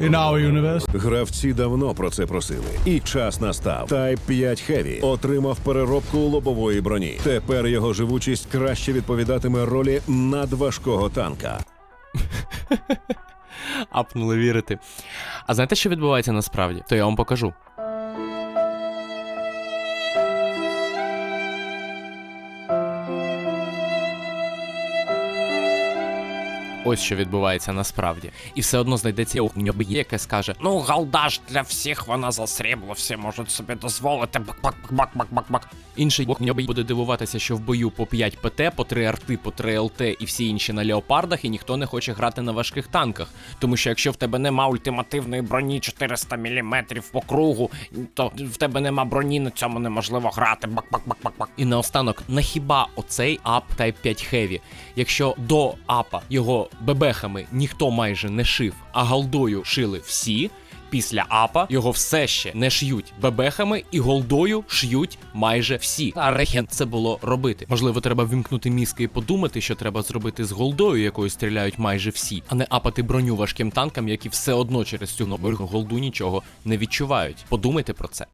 in our universe. Гравці давно про це просили, і час настав. Type 5 Heavy отримав переробку лобової броні. Тепер його живучість краще відповідатиме ролі надважкого танка. Апнули вірити. А знаєте, що відбувається насправді? То я вам покажу. Ось що відбувається насправді. І все одно знайдеться у нього яке скаже: Ну, галдаш для всіх вона за срібло, всі можуть собі дозволити. Бак-бак-бак-бак-бак-бак. Інший нього буде дивуватися, що в бою по 5 ПТ, по 3 арти, по 3 ЛТ і всі інші на леопардах, і ніхто не хоче грати на важких танках. Тому що якщо в тебе нема ультимативної броні 400 мм по кругу, то в тебе нема броні, на цьому неможливо грати. Бак-бак-бак-бак-бак. І наостанок, на хіба оцей ап Type 5 Heavy, якщо до апа його бебехами ніхто майже не шив, а голдою шили всі. Після апа його все ще не ш'ють бебехами і голдою ш'ють майже всі. А рехен це було робити. Можливо, треба вімкнути мізки і подумати, що треба зробити з голдою, якою стріляють майже всі, а не апати броню важким танкам, які все одно через цю нову голду нічого не відчувають. Подумайте про це.